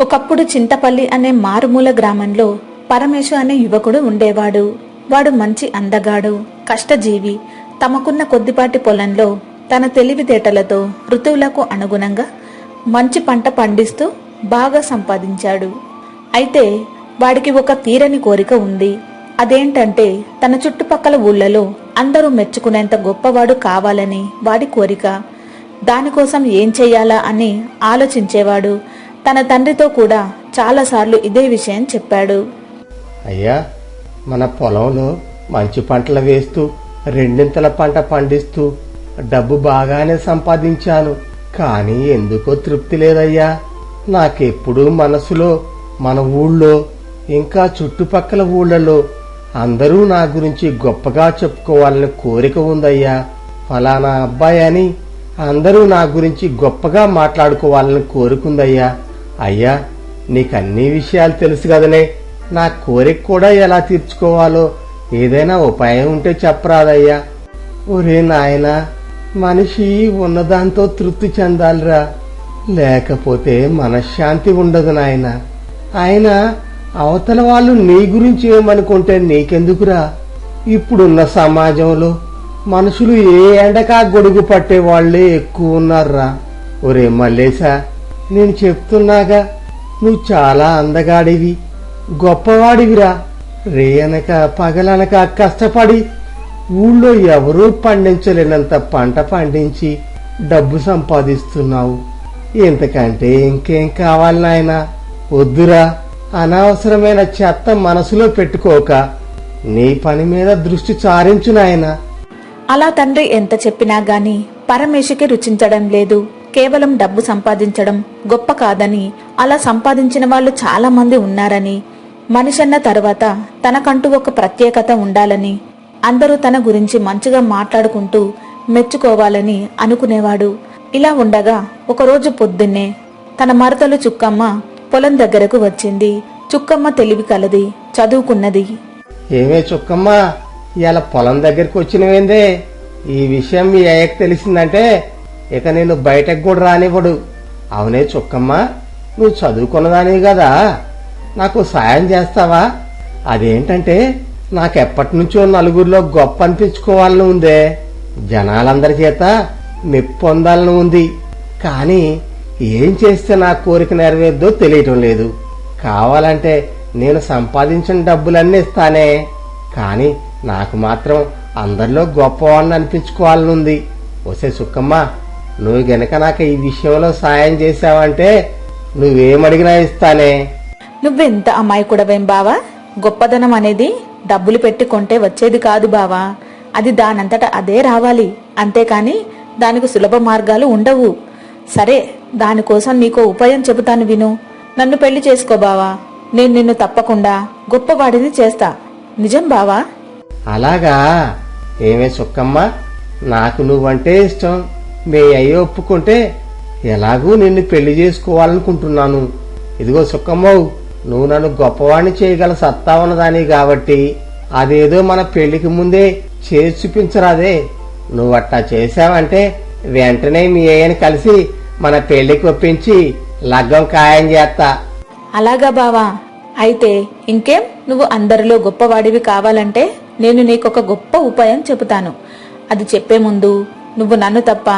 ఒకప్పుడు చింతపల్లి అనే మారుమూల గ్రామంలో పరమేశు అనే యువకుడు ఉండేవాడు. వాడు మంచి అందగాడు కష్టజీవి. తమకున్న కొద్దిపాటి పొలంలో తన తెలివితేటలతో ఋతువులకు అనుగుణంగా మంచి పంట పండిస్తూ బాగా సంపాదించాడు. అయితే వాడికి ఒక తీరని కోరిక ఉంది. అదేంటంటే తన చుట్టుపక్కల ఊళ్ళలో అందరూ మెచ్చుకునేంత గొప్పవాడు కావాలని వాడి కోరిక. దానికోసం ఏం చెయ్యాలా అని ఆలోచించేవాడు. తన తండ్రితో కూడా చాలాసార్లు ఇదే విషయం చెప్పాడు. అయ్యా మన పొలంలో మంచి పంటలు వేస్తూ రెండింతల పంట పండిస్తూ డబ్బు బాగానే సంపాదించాను. కానీ ఎందుకో తృప్తి లేదయ్యా. నాకెప్పుడూ మనసులో మన ఊళ్ళో ఇంకా చుట్టుపక్కల ఊళ్ళలో అందరూ నా గురించి గొప్పగా చెప్పుకోవాలని కోరిక ఉందయ్యా. ఫలానా అబ్బాయి అని అందరూ నా గురించి గొప్పగా మాట్లాడుకోవాలని కోరుకుందయ్యా. అయ్యా నీకన్ని విషయాలు తెలుసు కదనే. నా కోరిక కూడా ఎలా తీర్చుకోవాలో ఏదైనా ఉపాయం ఉంటే చెప్పరాదయ్యా. ఒరే నాయనా మనిషి ఉన్నదాంతో తృప్తి చెందాలిరా. లేకపోతే మనశ్శాంతి ఉండదు నాయన. ఆయన అవతల వాళ్ళు నీ గురించి ఏమనుకుంటే నీకెందుకురా? ఇప్పుడున్న సమాజంలో మనుషులు ఏ ఎండకా గొడుగు పట్టే వాళ్ళే ఎక్కువ ఉన్నారురా. ఒరే మల్లేశా నేను చెప్తున్నాగా నువ్వు చాలా అందగాడివి. గొప్పవాడివిరా. రేయనక పగలనక కష్టపడి ఊళ్ళో ఎవరూ పండించలేనంత పంట పండించి డబ్బు సంపాదిస్తున్నావు. ఇంతకంటే ఇంకేం కావాలి నాయన? వద్దురా. అనవసరమైన చెత్త మనసులో పెట్టుకోక నీ పని మీద దృష్టి చారించు నాయనా. అలా తండ్రి ఎంత చెప్పినా గాని పరమేశుకి రుచించడం లేదు. కేవలం డబ్బు సంపాదించడం గొప్ప కాదని అలా సంపాదించిన వాళ్ళు చాలా మంది ఉన్నారని మనిషన్న తర్వాత తనకంటూ ఒక ప్రత్యేకత ఉండాలని అందరూ తన గురించి మంచిగా మాట్లాడుకుంటూ మెచ్చుకోవాలని అనుకునేవాడు. ఇలా ఉండగా ఒకరోజు పొద్దున్నే తన మరతలు చుక్కమ్మ పొలం దగ్గరకు వచ్చింది. చుక్కమ్మ తెలివి కలది చదువుకున్నది. ఏమే చుక్కమ్మా ఇలా పొలం దగ్గరికి వచ్చినవేందే? ఈ విషయం మీ అయ్యకు తెలిసిందంటే ఇక నేను బయటకు కూడా రానివ్వడు. అవునే చుక్కమ్మా నువ్వు చదువుకున్నదానివి కదా? నాకు సాయం చేస్తావా? అదేంటంటే నాకెప్పటి నుంచో నలుగురిలో గొప్ప అనిపించుకోవాలని ఉందే. జనాలందరి చేత మెప్పొందాలని ఉంది. కానీ ఏం చేస్తే నా కోరిక నెరవేర్దో తెలియటం లేదు. కావాలంటే నేను సంపాదించిన డబ్బులన్నీ ఇస్తానే. కానీ నాకు మాత్రం అందరిలో గొప్పవాడిని అనిపించుకోవాలని ఉంది. వసే సుక్కమ్మ నువ్వు గనక నాకు ఈ విషయంలో సాయం చేశావంటే నువ్వేమడిగినా ఇస్తానే. నువ్వెంత అమాయకుడవేం బావా? గొప్పదనం అనేది డబ్బులు పెట్టి కొంటే వచ్చేది కాదు బావా. అది దానంతట అదే రావాలి. అంతేకాని దానికి సులభ మార్గాలు ఉండవు. సరే దానికోసం నీకో ఉపాయం చెబుతాను విను. నన్ను పెళ్ళి చేసుకో బావా. నేను నిన్ను తప్పకుండా గొప్పవాడిని చేస్తా. నిజం బావా? అలాగా? ఏమే సుక్కమ్మ? నాకు నువ్వంటే ఇష్టం. మీ అయ్య ఒప్పుకుంటే ఎలాగూ నిన్ను పెళ్ళి చేసుకోవాలనుకుంటున్నాను. ఇదిగో సుక్కమ్మవు నువ్వు నన్ను గొప్పవాణ్ణి చేయగల సత్తా ఉన్నదాని కాబట్టి అదేదో మన పెళ్ళికి ముందే చేసి చూపించరాదే. నువ్వు అట్టా చేశావంటే వెంటనే మీ అయ్యని కలిసి మన పెళ్ళికి ఒప్పించి లగ్గం ఖాయం చేస్తా. అలాగా బావా. అయితే ఇంకేం? నువ్వు అందరిలో గొప్పవాడివి కావాలంటే నేను నీకొక గొప్ప ఉపాయం చెబుతాను. అది చెప్పే ముందు నువ్వు నన్ను తప్ప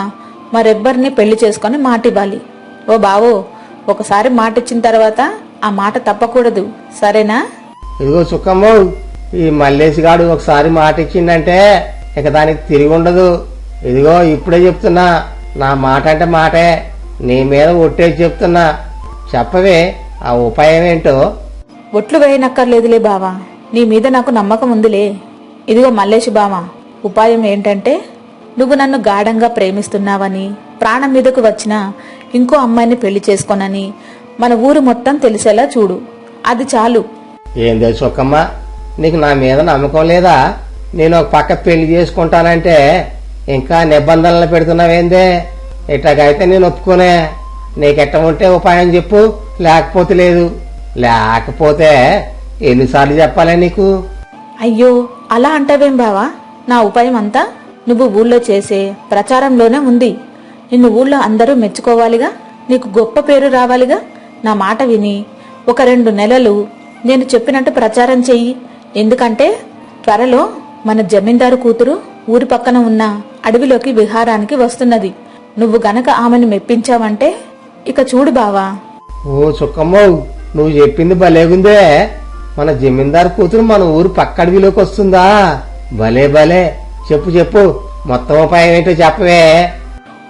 మరెవ్వరిని పెళ్ళి చేసుకొని మాటివ్వాలి. ఓ బావో ఒకసారి మాటిచ్చిన తర్వాత ఆ మాట తప్పకూడదు. సరేనా? ఇదిగో సుక్కమ్మో ఈ మల్లేసిగాడు ఒకసారి మాట ఇచ్చిండంటే ఇక దానికి తిరిగి ఉండదు. ఇదిగో ఇప్పుడే చెప్తున్నా. నా మాట అంటే మాటే. నీ మీద ఒట్టేసి చెప్తున్నా. చెప్పవే ఆ ఉపాయం ఏంటో? ఒట్లు వేయనక్కర్లేదులే బావా. నీ మీద నాకు నమ్మకం ఉందిలే. ఇదిగో మల్లేష్ బావా ఉపాయం ఏంటంటే నువ్వు నన్ను గాఢంగా ప్రేమిస్తున్నావని ప్రాణం మీదకు వచ్చిన ఇంకో అమ్మాయిని పెళ్ళి చేసుకోనని మన ఊరు మొత్తం తెలిసేలా చూడు. అది చాలు. ఏందే సుక్కమ్మ నీకు నా మీద నమ్మకం లేదా? నేను ఒక పక్క పెళ్ళి చేసుకుంటానంటే ఇంకా నిబంధనలు పెడుతున్నావేందే? ఇట్లాగైతే నేను ఒప్పుకోనే. నీకెట్ట ఉంటే ఉపాయం చెప్పు. లేకపోతే లేదు. లేకపోతే ఎన్నిసార్లు చెప్పాలే నీకు? అయ్యో అలా అంటావేం బావా? నా ఉపాయం అంతా? నువ్వు ఊళ్ళో చేసే ప్రచారంలోనే ఉంది. నిన్ను ఊళ్ళో అందరూ మెచ్చుకోవాలిగా? నీకు గొప్ప పేరు రావాలిగా? నా మాట విని ఒక రెండు నెలలు నేను చెప్పినట్టు ప్రచారం చెయ్యి ఎందుకంటే త్వరలో మన జమీందారు కూతురు ఊరి పక్కన ఉన్న అడవిలోకి విహారానికి వస్తున్నది. నువ్వు గనక ఆమెను మెప్పించావంటే ఇక చూడు బావా. ఓ చుక్కమ్మో నువ్వు చెప్పింది భలేగుందే. మన జమీందారు కూతురు మన ఊరు పక్క అడవిలోకి వస్తుందా? భలే భలే. చెప్పు చెప్పు మొత్తం ఉపాయం ఏంటో చెప్పవే.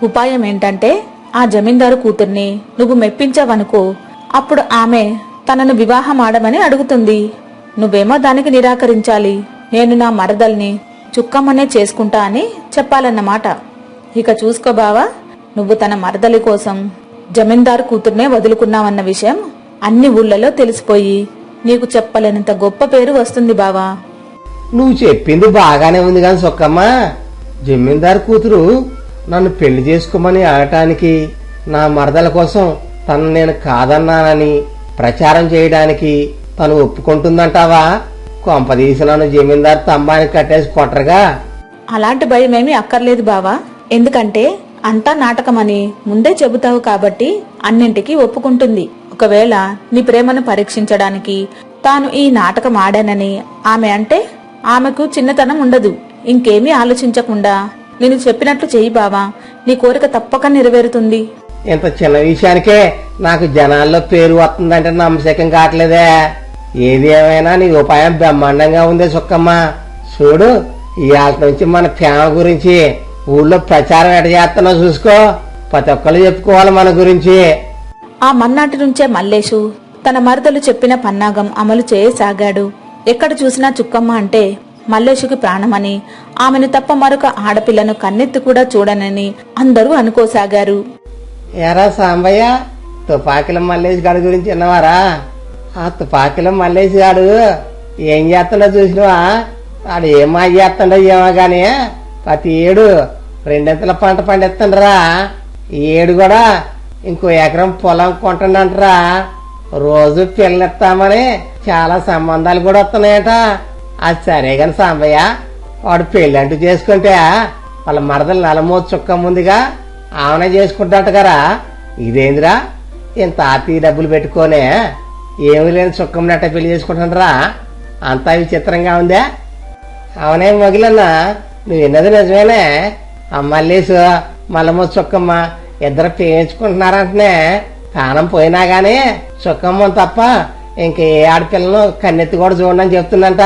ఉపాయం ఏంటంటే ఆ జమీందారు కూతుర్ని నువ్వు మెప్పించావనుకో అప్పుడు ఆమె తనను వివాహం ఆడమని అడుగుతుంది. నువ్వేమో దానికి నిరాకరించాలి. నేను నా మరదల్ని చుక్కమ్మనే చేసుకుంటా అని చెప్పాలన్నమాట. ఇక చూసుకో బావా నువ్వు తన మరదలి కోసం జమీందారు కూతుర్నే వదులుకున్నావన్న విషయం అన్ని ఊళ్ళలో తెలిసిపోయి నీకు చెప్పలేనంత గొప్ప పేరు వస్తుంది బావా. నువ్వు చెప్పింది బాగానే ఉంది కానీ సొక్కమ్మ జమీందారు కూతురు నన్ను పెళ్ళి చేసుకోమని అనటానికి నా మరదల కోసం తను నేను కాదన్నానని ప్రచారం చేయడానికి తను ఒప్పుకుంటుందంటావా? కొంపదీసి నన్ను జమీందారు తంబానికి కట్టేసి కొట్టరుగా. అలాంటి భయమేమీ అక్కర్లేదు బావా. ఎందుకంటే అంతా నాటకమని ముందే చెబుతావు కాబట్టి అన్నింటికీ ఒప్పుకుంటుంది. ఒకవేళ నీ ప్రేమను పరీక్షించడానికి తాను ఈ నాటకం ఆడానని ఆమె అంటే ఆమెకు చిన్నతనం ఉండదు. ఇంకేమీ ఆలోచించకుండా నేను చెప్పినట్లు చెయ్యి బావా. నీ కోరిక తప్పక నెరవేరుతుంది. ఇంత చిన్న విషయానికే నాకు జనాల్లో పేరు వస్తుందంటే నమ్మశకం కావట్లేదే. ఏది ఏమైనా నీ ఉపాయం బ్రహ్మాండంగా ఉందే సుక్కమ్మ. చూడు ఇవాళ నుంచి మన ప్రేమ గురించి ఊళ్ళో ప్రచారం ఎట చేస్తున్నావు చూసుకో. ప్రతి ఒక్కరు చెప్పుకోవాలి మన గురించి. ఆ మన్నాటి నుంచే మల్లేషు తన మరదలు చెప్పిన పన్నాగం అమలు చేయసాగాడు. ఎక్కడ చూసినా చుక్కమ్మ అంటే మల్లేషుకి ప్రాణమని ఆమెను తప్ప మరొక ఆడపిల్లను కన్నెత్తి కూడా చూడనని అందరూ అనుకోసాగారు. ఎరా సాంబయ్య తుపాకిల మల్లేష్ గాడి గురించి విన్నవారా? ఆ తుపాకిల మల్లేష్ గాడు ఏం చేస్తుండో చూసినవా? వాడు ఏం చేస్తుండో ఏమో గానీ ప్రతి ఏడు రెండింతల పంట పండిస్తుండరా. ఈ ఏడు కూడా ఇంకో ఎకరం పొలం కొంటుండంటరా రోజు పిల్లనిస్తామని చాలా సంబంధాలు కూడా వస్తున్నాయట. అది సరే గాని సాంబయ్య వాడు పెళ్ళి అంటూ చేసుకుంటే వాళ్ళ మరదలు నలమోతు చుక్క ముందుగా ఆమెనే చేసుకుంటాట కదా. ఇదేందిరా? ఇంత ఆర్తి డబ్బులు పెట్టుకోనే ఏమి లేని చుక్కం నట్ట పెళ్ళి చేసుకుంటుండ్రా అంతా విచిత్రంగా ఉందే. అవునే మొగిలన్నా నువ్వు విన్నది నిజమేనే. అమ్మల్లేసు మల్లమ్మ చుక్కమ్మ ఇద్దరు పేయించుకుంటున్నారంటనే ప్రాణం పోయినా గానీ చుక్కమ్మ తప్ప ఇంక ఏ ఆడపిల్లను కన్నెత్తి కూడా చూడండి అని చెప్తుందంట.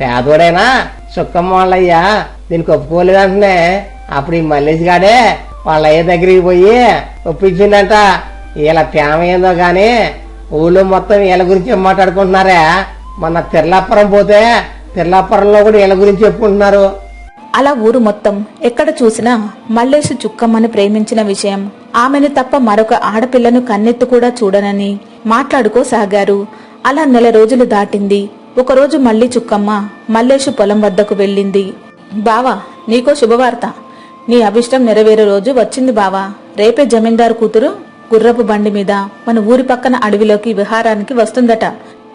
పేదోడైనా? చుక్కమ్మ వాళ్ళయ్యా. దీనికి ఒప్పుకోలేదంటనే అప్పుడు ఈ మల్లేష్ గాడే వాళ్ళ అయ్య దగ్గరికి పోయి ఒప్పించిందంట. వీళ్ళ ప్రేమ ఏందో గాని ఊళ్ళో మొత్తం వీళ్ళ గురించి మాట్లాడుకుంటున్నారా మాట్లాడుకుంటున్నారే? మొన్న తిర్లాపురం పోతే తిర్లాపురంలో కూడా వీళ్ళ గురించి చెప్పుకుంటున్నారు. అలా ఊరు మొత్తం ఎక్కడ చూసినా మల్లేషు చుక్కమ్మని ప్రేమించిన విషయం. ఆమెను తప్ప మరొక ఆడపిల్లను కన్నెత్తు కూడా చూడనని మాట్లాడుకోసాగారు. అలా నెల రోజులు దాటింది. ఒకరోజు మళ్ళీ చుక్కమ్మ మల్లేషు పొలం వద్దకు వెళ్ళింది. బావా నీకో శుభవార్త. నీ అభిష్టం నెరవేరే రోజు వచ్చింది బావా. రేపే జమీందారు కూతురు గుర్రపు బండి మీద మన ఊరి పక్కన అడవిలోకి విహారానికి వస్తుందట.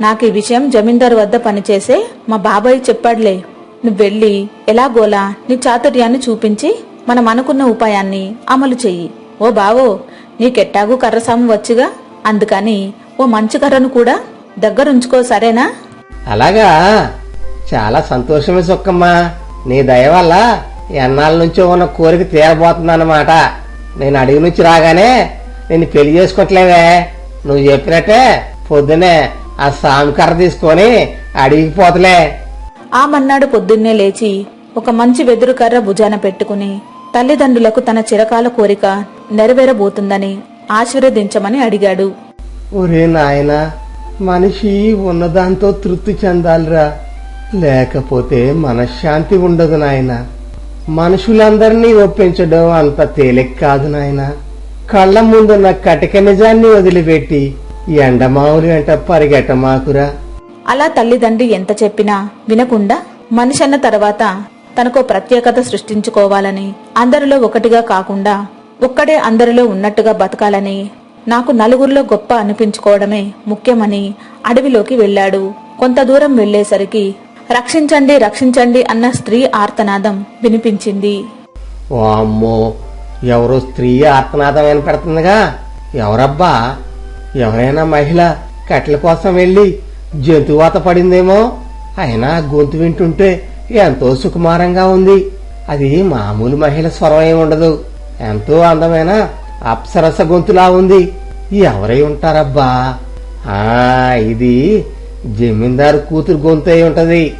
నాకు ఈ విషయం జమీందారు వద్ద పనిచేసే మా బాబాయ్ చెప్పాడులే. నువ్వెళ్ళి ఎలాగోలా నీ చాతుర్యాన్ని చూపించి మనం అనుకున్న ఉపాయాన్ని అమలు చెయ్యి. ఓ బావో నీకెట్టాగు కర్రసాము వచ్చుగా? అందుకని ఓ మంచి కర్రను కూడా దగ్గరుంచుకో సరేనా? అలాగా? చాలా సంతోషమే సుక్కమ్మ నీ దయ వల్ల ఎన్నాళ్ళ నుంచో ఉన్న కోరిక తీరబోతుందన్నమాట. నేను అడిగి నుంచి రాగానే నేను పెళ్ళి చేసుకోవట్లేవే నువ్వు చెప్పినట్టే పొద్దునే ఆ సామికర్ర తీసుకొని అడిగి పోతలే. ఆ మన్నాడు పొద్దున్నే లేచి ఒక మంచి వెదురు కర్ర భుజాన పెట్టుకుని తల్లిదండ్రులకు తన చిరకాల కోరిక నెరవేరబోతుందని ఆశీర్వదించమని అడిగాడు. ఒరే నాయనా మనిషి ఉన్నదాంతో తృప్తి చెందాలిరా. లేకపోతే మనశ్శాంతి ఉండదు నాయన. మనుషులందరినీ ఒప్పించడం అంత తేలిక కాదు నాయన. కళ్ళ ముందున్న కటిక నిజాన్ని వదిలిపెట్టి ఎండమావులు వెంట పరిగెట్టమాకురా. అలా తల్లిదండ్రి ఎంత చెప్పినా వినకుండా మనిషి అన్న తర్వాత తనకు ప్రత్యేకత సృష్టించుకోవాలని అందరిలో ఒకటిగా కాకుండా ఒక్కడే అందరిలో ఉన్నట్టుగా బతకాలని నాకు నలుగురిలో గొప్ప అనిపించుకోవడమే ముఖ్యమని అడవిలోకి వెళ్ళాడు. కొంత దూరం వెళ్ళేసరికి రక్షించండి రక్షించండి అన్న స్త్రీ ఆర్తనాదం వినిపించింది. ఓ అమ్మో ఎవరో స్త్రీ ఆర్తనాదం వినపడుతుందిగా? ఎవరబ్బా? ఎవరైనా మహిళ కట్టెల కోసం వెళ్ళి జంతువాత పడిందేమో? అయినా గొంతు వింటుంటే ఎంతో సుకుమారంగా ఉంది. అది మామూలు మహిళ స్వరం ఏమి ఉండదు. ఎంతో అందమైన అప్సరస గొంతులా ఉంది. ఎవరై ఉంటారబ్బా? ఆ ఇది జమీందారు కూతురు గొంతు అయి ఉంటది.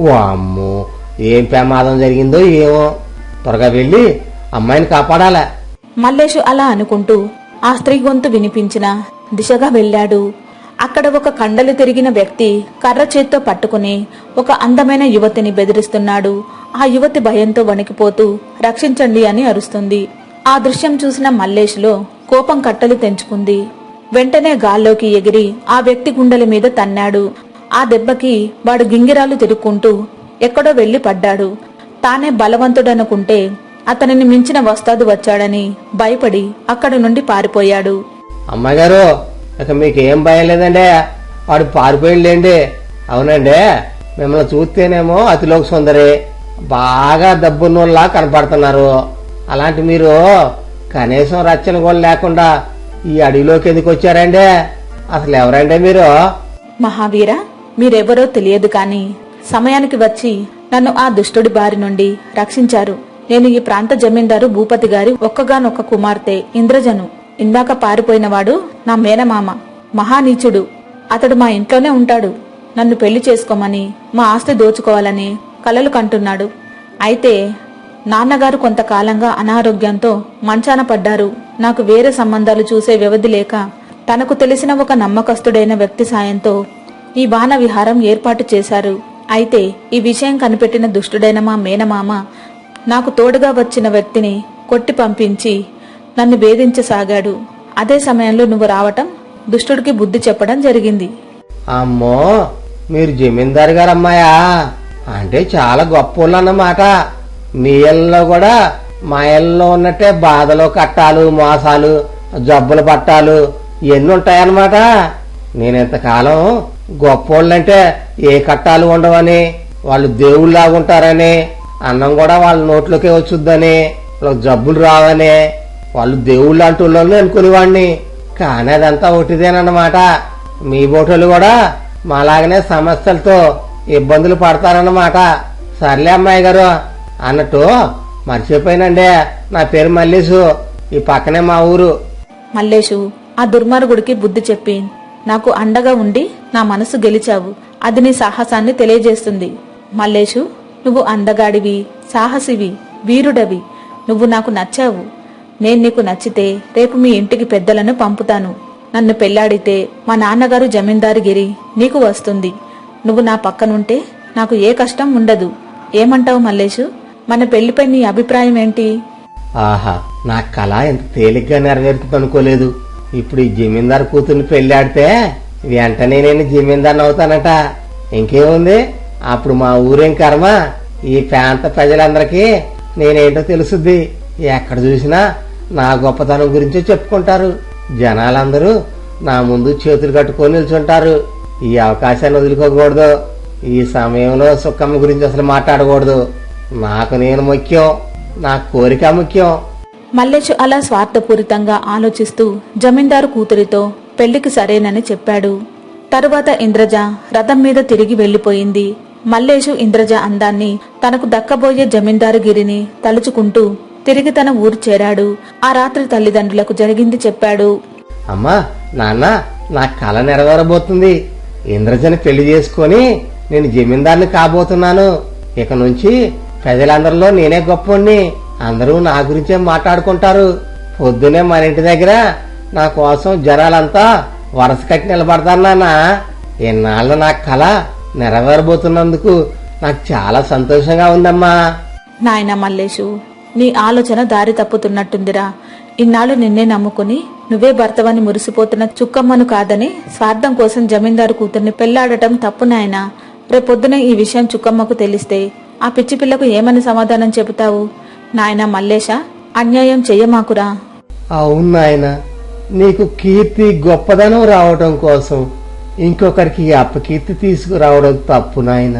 ఓ అమ్మో ఏం ప్రమాదం జరిగిందో ఏమో త్వరగా వెళ్ళి అమ్మాయిని కాపాడాలా? మల్లేషు అలా అనుకుంటూ ఆ స్త్రీ గొంతు వినిపించిన దిశగా వెళ్ళాడు. అక్కడ ఒక కండలు తిరిగిన వ్యక్తి కర్ర చేత్తో పట్టుకుని ఒక అందమైన యువతిని బెదిరిస్తున్నాడు. ఆ యువతి భయంతో వణికిపోతూ రక్షించండి అని అరుస్తుంది. ఆ దృశ్యం చూసిన మల్లేష్లో కోపం కట్టలు తెంచుకుంది. వెంటనే గాల్లోకి ఎగిరి ఆ వ్యక్తి గుండెల మీద తన్నాడు. ఆ దెబ్బకి వాడు గింగిరాలు తిరుక్కుంటూ ఎక్కడో వెళ్ళి పడ్డాడు. తానే బలవంతుడనుకుంటే అతనిని మించిన వస్తాదు వచ్చాడని భయపడి అక్కడి నుండి పారిపోయాడు. అమ్మాయి గారు ఇక మీకు భయం లేదండి. వాడు పారిపోయిందండి అవునండి మిమ్మల్ని చూస్తేనేమో అతిలోక సుందరి. బాగా దబ్బున్నోళ్ళలా కనపడుతున్నారు. అలాంటి మీరు కనీసం రచ్చన కూడా లేకుండా ఈ అడవిలోకి ఎందుకు వచ్చారండి? అసలు ఎవరండి మీరు? మహావీర మీరెవరో తెలియదు కాని సమయానికి వచ్చి నన్ను ఆ దుష్టుడి బారి నుండి రక్షించారు. నేను ఈ ప్రాంత జమీందారు భూపతి గారి ఒక్కగానొక్క కుమార్తె ఇంద్రజను. ఇందాక పారిపోయినవాడు నా మేనమామ మహానీచుడు. అతడు మా ఇంట్లోనే ఉంటాడు. నన్ను పెళ్ళి చేసుకోమని మా ఆస్తి దోచుకోవాలని కలలు కంటున్నాడు. అయితే నాన్నగారు కొంతకాలంగా అనారోగ్యంతో మంచాన పడ్డారు. నాకు వేరే సంబంధాలు చూసే వ్యవధి లేక తనకు తెలిసిన ఒక నమ్మకస్తుడైన వ్యక్తి సాయంతో ఈ బాణ విహారం ఏర్పాటు చేశారు. అయితే ఈ విషయం కనిపెట్టిన దుష్టుడైన మా మేనమామ నాకు తోడుగా వచ్చిన వ్యక్తిని కొట్టి పంపించి నన్ను వేధించసాగాడు. అదే సమయంలో నువ్వు రావటం దుష్టుడికి బుద్ధి చెప్పడం జరిగింది. అమ్మో మీరు జమీందారు గారమ్మాయా? అంటే చాలా గొప్ప అన్నమాట మీ ఇళ్ళలో కూడా మా ఇళ్ళలో ఉన్నట్టే బాధలు కట్టాలు మోసాలు జబ్బులు పట్టాలు ఇవన్నీ ఉంటాయన్నమాట. నేను ఇంతకాలం గొప్పోళ్ళంటే ఏ కట్టాలు ఉండవని వాళ్ళు దేవుళ్ళలాగా ఉంటారని అన్నం కూడా వాళ్ళ నోట్లోకే వచ్చుద్దని వాళ్ళకి జబ్బులు రావని వాళ్ళు దేవుళ్ళు అంటూ అనుకునేవాడిని. కానీ అదంతా ఒకటిదేనమాట మీ బోటోళ్ళు కూడా మాలాగనే సమస్యలతో ఇబ్బందులు పడతారన్నమాట. సర్లే అమ్మాయి గారు అన్నట్టు మర్చిపోయినండే. నా పేరు మల్లేశు. ఈ పక్కనే మా ఊరు. మల్లేశు ఆ దుర్మార్గుడికి బుద్ధి చెప్పి నాకు అండగా ఉండి నా మనసు గెలిచావు. అది నీ సాహసాన్ని తెలియజేస్తుంది. మల్లేశు నువ్వు అందగాడివి సాహసివి వీరుడవి. నువ్వు నాకు నచ్చావు. నేను నీకు నచ్చితే రేపు మీ ఇంటికి పెద్దలను పంపుతాను. నన్ను పెళ్ళాడితే మా నాన్నగారు జమీందారుగిరి నీకు వస్తుంది. నువ్వు నా పక్కనుంటే నాకు ఏ కష్టం ఉండదు. ఏమంటావు మల్లేశు? మన పెళ్ళిపై నీ అభిప్రాయం ఏంటి? ఆహా నా కళ ఎంత తేలిగ్గా నెరవేరుతుంది అనుకోలేదు. ఇప్పుడు ఈ జమీందారు కూతుర్ని పెళ్ళాడితే వెంటనే నేను జమీందార్ని అవుతానట. ఇంకేముంది? అప్పుడు మా ఊరేం కర్మ? ఈ ప్రాంత ప్రజలందరికీ నేనేంటో తెలుసుద్ది. ఎక్కడ చూసినా నా గొప్పతనం గురించే చెప్పుకుంటారు. జనాలందరూ నా ముందు చేతులు కట్టుకొని నిల్చుంటారు. ఈ అవకాశాన్ని వదులుకోకూడదు. ఈ సమయంలో సుఖమ్మ గురించి అసలు మాట్లాడకూడదు. నాకు నేను ముఖ్యం నా కోరిక ముఖ్యం. మల్లేషు అలా స్వార్థపూరితంగా ఆలోచిస్తూ జమీందారు కూతురితో పెళ్ళికి సరేనని చెప్పాడు. తరువాత ఇంద్రజ రథం మీద తిరిగి వెళ్ళిపోయింది మల్లేషు ఇంద్రజ అందాన్ని తనకు దక్కబోయే జమీందారు గిరిని తలుచుకుంటూ తిరిగి తన ఊరు చేరాడు. ఆ రాత్రి తల్లిదండ్రులకు జరిగింది చెప్పాడు. అమ్మా నాన్న నా కళ నెరవేరబోతుంది. ఇంద్రజని పెళ్ళి చేసుకొని నేను జమీందార్ని కాబోతున్నాను. ఇక నుంచి ప్రజలందరిలో నేనే గొప్పని అందరూ నా గురించే మాట్లాడుకుంటారు. పొద్దునే మన ఇంటి దగ్గర నా కోసం జనాలంతా వరస కట్టి నిలబడతారు నాన్న. ఇన్నాళ్ళు నా కళ నెరవేరబోతున్నందుకు నాకు చాలా సంతోషంగా ఉందమ్మా. నాయన మల్లేషు నీ ఆలోచన దారి తప్పుతున్నట్టుందిరా. ఇన్నాళ్ళు నిన్నే నమ్ముకుని నువ్వే భర్తవని మురిసిపోతున్న చుక్కమ్మను కాదని స్వార్థం కోసం జమీందారు కూతుర్ని పెళ్ళాడటం తప్పు నాయనా. రేపొద్దున ఈ విషయం చుక్కమ్మకు తెలిస్తే ఆ పిచ్చి పిల్లకు ఏమని సమాధానం చెబుతావు? నాయనా మల్లేష అన్యాయం చెయ్యమాకురా. అవును నాయన నీకు కీర్తి గొప్పదనం రావడం కోసం ఇంకొకరికి అపకీర్తి తీసుకురావడం తప్పు నాయన.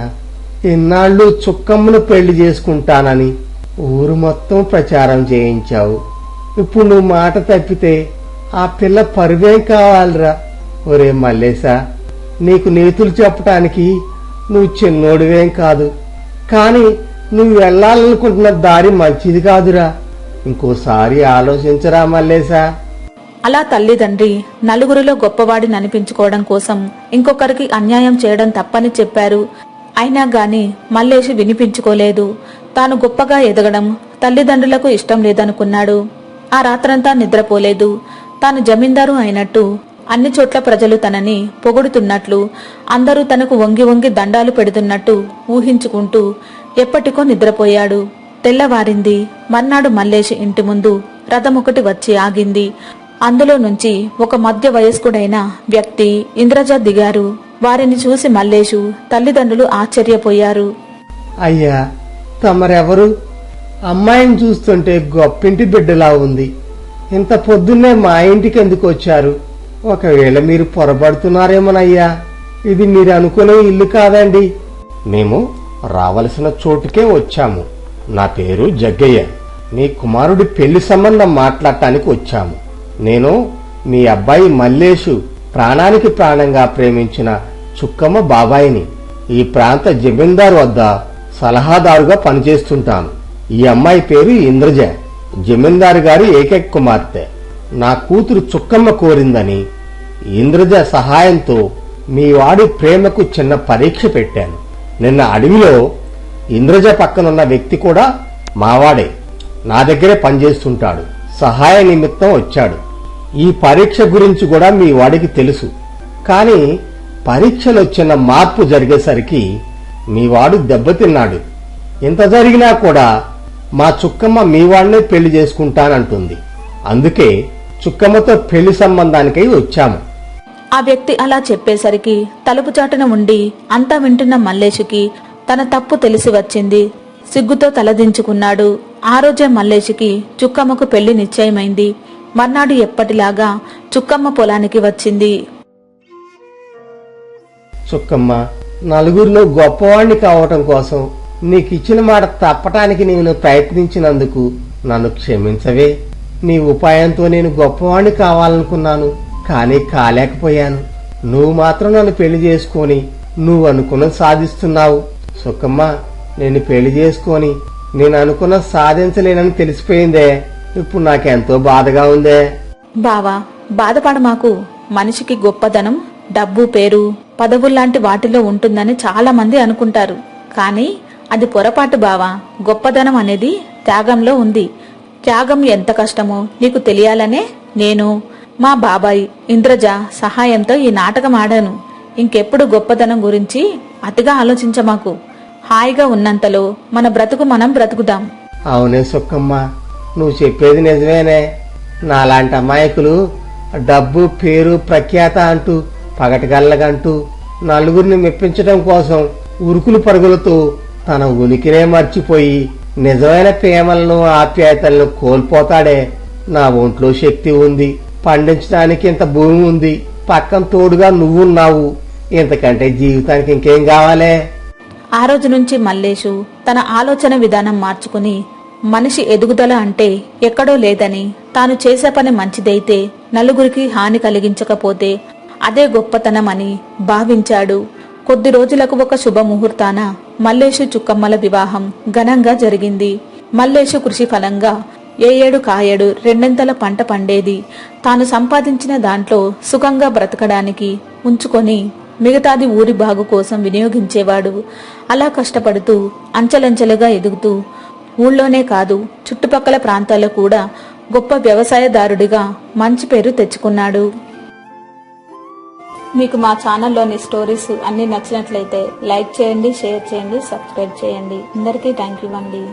ఇన్నాళ్ళు చుక్కమ్మను పెళ్ళి చేసుకుంటానని ఊరు మొత్తం ప్రచారం చేయించావు. ఇప్పుడు నువ్వు మాట తప్పితే ఆ పిల్ల పరువేం కావాలిరా? ఒరే మల్లేశా నీకు నీతులు చెప్పటానికి నువ్వు చిన్నోడివేం కాదు. కానీ నువ్వు వెళ్ళాలనుకుంటున్న దారి మంచిది కాదురా. ఇంకోసారి ఆలోచించరా మల్లేశా. అలా తల్లిదండ్రి నలుగురిలో గొప్పవాడిని అనిపించుకోవడం కోసం ఇంకొకరికి అన్యాయం చేయడం తప్పని చెప్పారు. అయినా గాని మల్లేషి వినిపించుకోలేదు. తాను గొప్పగా ఎదగడం తల్లిదండ్రులకు ఇష్టం లేదనుకున్నాడు. ఆ రాత్రంతా నిద్రపోలేదు. తాను జమీందారు అయినట్టు అన్ని చోట్ల ప్రజలు తనని పొగుడుతున్నట్లు అందరూ తనకు వంగి వంగి దండాలు పెడుతున్నట్టు ఊహించుకుంటూ ఎప్పటికో నిద్రపోయాడు. తెల్లవారింది మర్నాడు మల్లేషి ఇంటి ముందు రథం ఒకటి వచ్చి ఆగింది. అందులో నుంచి ఒక మధ్య వయస్కుడైన వ్యక్తి ఇంద్రజ దిగారు. వారిని చూసి మల్లేషు తల్లిదండ్రులు ఆశ్చర్యపోయారు. అయ్యా తమరెవరు? అమ్మాయిని చూస్తుంటే గొప్పింటి బిడ్డలా ఉంది. ఇంత పొద్దున్నే మా ఇంటికి ఎందుకు వచ్చారు? ఒకవేళ మీరు పొరబడుతున్నారేమోనయ్యా ఇది మీరు అనుకునే ఇల్లు కాదండి. మేము రావలసిన చోటుకే వచ్చాము. నా పేరు జగ్గయ్య. మీ కుమారుడి పెళ్ళి సంబంధం మాట్లాడటానికి వచ్చాము. నేను మీ అబ్బాయి మల్లేషు ప్రాణానికి ప్రాణంగా ప్రేమించిన చుక్కమ్మ బాబాయిని ఈ ప్రాంత జమీందారు వద్ద సలహాదారుగా పనిచేస్తుంటాను. ఈ అమ్మాయి పేరు ఇంద్రజ. జమీందారు గారి ఏకైక కుమార్తె. నా కూతురు చుక్కమ్మ కోరిందని ఇంద్రజ సహాయంతో మీ వాడి ప్రేమకు చిన్న పరీక్ష పెట్టాను. నిన్న అడవిలో ఇంద్రజ పక్కనున్న వ్యక్తి కూడా మావాడే. నా దగ్గరే పనిచేస్తుంటాడు. సహాయ నిమిత్తం వచ్చాడు. ఈ పరీక్ష గురించి కూడా మీ వాడికి తెలుసు. కానీ పరీక్షలో చిన్న మార్పు జరిగేసరికి మీ వాడు దెబ్బతిన్నాడు. ఇంత జరిగినా కూడా మా చుక్కమ్మ మీ వాడినే పెళ్ళి చేసుకుంటానంటుంది. అందుకే చుక్కమ్మతో పెళ్ళి సంబంధానికై వచ్చాము. ఆ వ్యక్తి అలా చెప్పేసరికి తలుపు చాటున ఉండి అంతా వింటున్న మల్లేషుకి తన తప్పు తెలిసి వచ్చింది. సిగ్గుతో తలదించుకున్నాడు. ఆ రోజే మల్లేషుకి చుక్కమ్మకు పెళ్ళి నిశ్చయమైంది. మర్నాడు ఎప్పటిలాగా చుక్కమ్మ పొలానికి వచ్చింది. చుక్కమ్మ నలుగురిలో గొప్పవాణ్ణి కావటం కోసం నీకిచ్చిన మాట తప్పటానికి నేను ప్రయత్నించినందుకు నన్ను క్షమించవే. నీ ఉపాయంతో నేను గొప్పవాణ్ణి కావాలనుకున్నాను. కానీ కాలేకపోయాను. నువ్వు మాత్రం నన్ను పెళ్ళి చేసుకొని నువ్వు అనుకున్నది సాధిస్తున్నావు. సుఖమ్మ నేను పెళ్ళి చేసుకొని నేను అనుకున్న సాధించలేనని తెలిసిపోయిందే. ఇప్పుడు నాకెంతో బాధగా ఉందే. బావా బాధపడమాకు మనిషికి గొప్పదనం డబ్బు పేరు పదవుల్లాంటి వాటిలో ఉంటుందని చాలా మంది అనుకుంటారు. కానీ అది పొరపాటు బావా. గొప్పదనం అనేది త్యాగంలో ఉంది. త్యాగం ఎంత కష్టమో నీకు తెలియాలనే నేను మా బాబాయ్ ఇంద్రజ సహాయంతో ఈ నాటకం ఆడాను. ఇంకెప్పుడు గొప్పతనం గురించి అతిగా ఆలోచించమాకు హాయిగా ఉన్నంతలో మన బ్రతుకు మనం బ్రతుకుదాం. అవునే సుక్కమ్మ నువ్వు చెప్పేది నిజమేనే. నాలాంటి అమాయకులు డబ్బు పేరు ప్రఖ్యాత అంటూ పగటగల్లగంటూ నలుగురిని మెప్పించడం కోసం ఉరుకులు పరుగులతో తన ఉనికినే మర్చిపోయి నిజమైన ప్రేమలను ఆప్యాయతలను కోల్పోతాడే నా ఒంట్లో శక్తి ఉంది. పండించడానికి ఇంత భూమి ఉంది. పక్కన తోడుగా నువ్వున్నావు ఇంతకంటే జీవితానికి ఇంకేం కావాలే? ఆ రోజు నుంచి మల్లేషు తన ఆలోచన విధానం మార్చుకుని మనిషి ఎదుగుదల అంటే ఎక్కడో లేదని తాను చేసే పని మంచిదైతే నలుగురికి హాని కలిగించకపోతే అదే గొప్పతనం అని భావించాడు. కొద్ది రోజులకు ఒక శుభముహూర్తాన మల్లేషు చుక్కమ్మల వివాహం ఘనంగా జరిగింది. మల్లేషు కృషి ఫలంగా ఏడు కాయేడు రెండింతల పంట పండేది. తాను సంపాదించిన దాంట్లో సుఖంగా బ్రతకడానికి ఉంచుకొని మిగతాది ఊరి బాగు కోసం వినియోగించేవాడు. అలా కష్టపడుతూ అంచెలంచెలుగా ఎదుగుతూ ఊళ్ళోనే కాదు చుట్టుపక్కల ప్రాంతాల్లో కూడా గొప్ప వ్యవసాయదారుడిగా మంచి పేరు తెచ్చుకున్నాడు. మీకు మా ఛానల్లోని స్టోరీస్ అన్నీ నచ్చినట్లయితే లైక్ చేయండి షేర్ చేయండి సబ్స్క్రైబ్ చేయండి. అందరికీ థ్యాంక్ యూ అండి.